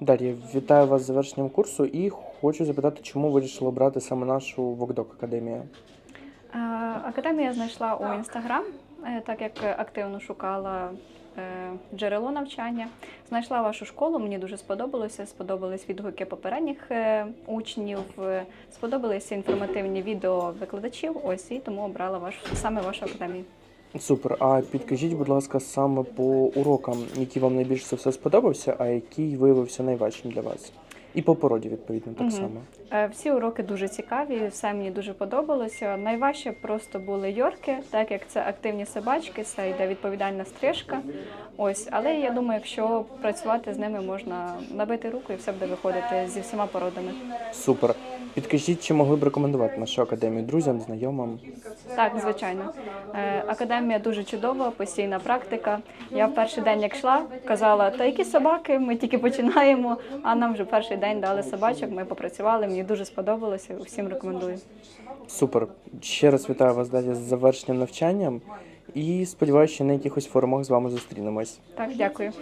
Дар'я, вітаю вас з завершенням курсу і хочу запитати, чому вирішили обрати саме нашу Вокдок Академію. Академія знайшла у інстаграм, е, так як активно шукала е, джерело навчання. Знайшла вашу школу, мені дуже сподобалося. Сподобались відгуки попередніх е, учнів, сподобалися інформативні відео викладачів. Ось і тому обрала вашу саме вашу академію. Супер. А підкажіть, будь ласка, саме по урокам, який вам найбільше все сподобався, а який виявився найважчим для вас? І по породі, відповідно, так Мгм. само. Е, Всі уроки дуже цікаві, все мені дуже подобалося. Найважче просто були йорки, так як це активні собачки, це йде відповідальна стрижка. Ось, але я думаю, якщо працювати з ними, можна набити руку і все буде виходити зі всіма породами. Супер. Підкажіть, чи могли б рекомендувати нашу академію друзям, знайомим? Так, звичайно. Е, Академія дуже чудова, постійна практика. Я в перший день, як йшла, казала, та які собаки, ми тільки починаємо. А нам вже перший день дали собачок. Ми попрацювали. Мені дуже сподобалося. Всім рекомендую. Супер. Ще раз вітаю вас далі з завершенням навчанням і сподіваюся, що на якихось форумах з вами зустрінемось. Так, дякую.